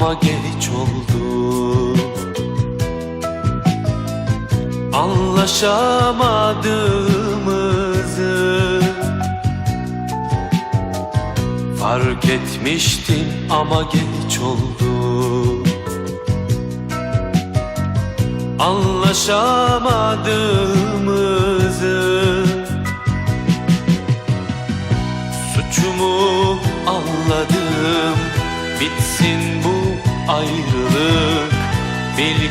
ama geç oldu. Anlaşamadığımızı Fark etmiştim ama geç oldu. Anlaşamadığımızı Suçumu anladım. Bitsin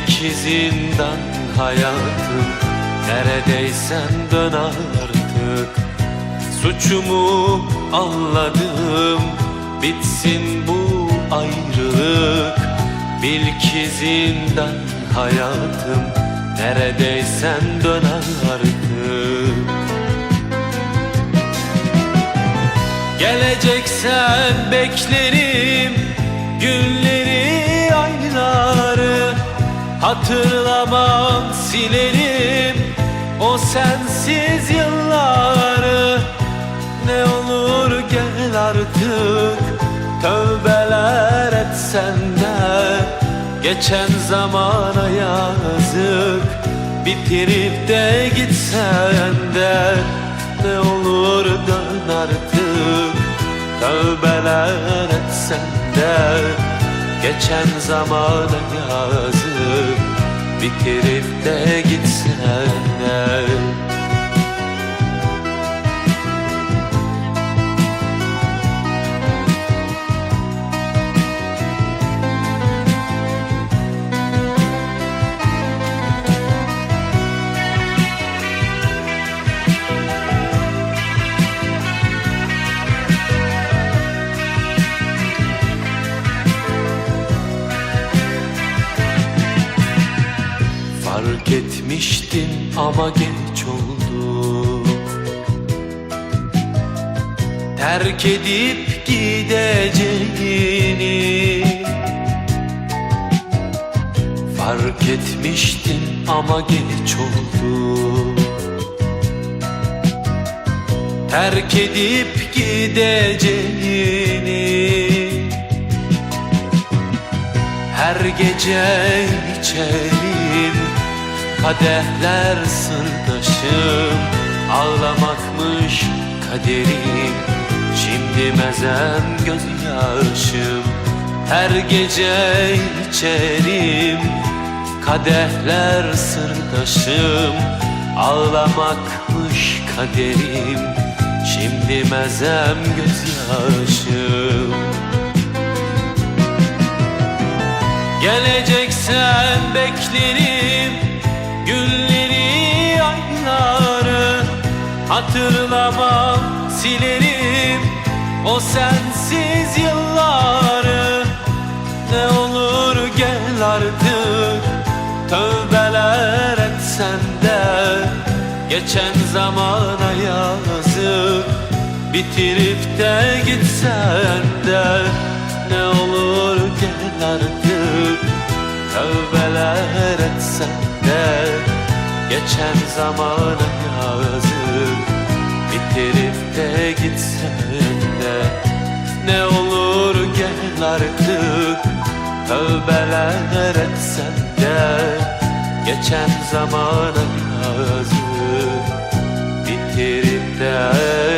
Bil ki zindan hayatım Neredeysen dön artık. Suçumu anladım Bitsin bu ayrılık. Bil ki zindan hayatım Neredeysen dön artık. Geleceksen beklerim Günleri, Hatırlamam, silerim O sensiz yılları. Ne olur gel artık Tövbeler etsen de Geçen zamana yazık Bitirip de gitsen de. Ne olur dön artık Tövbeler etsen de Geçen zamana yazık. Bitirip de gitsen de Fark etmiştim ama geç oldu Terk edip gideceğini Fark etmiştim ama geç oldu Terk edip gideceğini her gece içerim Kadehler sırdaşım Ağlamakmış kaderim. Şimdi mezem gözyaşım Her gece içerim. Kadehler sırdaşım Ağlamakmış kaderim. Şimdi mezem gözyaşım. Geleceksen beklerim Günleri, ayları Hatırlamam, silerim. O sensiz yılları Ne olur gel artık. Tövbeler etsen de Geçen zamana yazık. Bitirip de gitsen de Ne olur gel artık. Tövbeler etsen de de Geçen zamanım yazık. Bitirip de gitsen de Ne olur gel artık. Tövbeler etsen de Geçen zamanım yazık. Bitirip de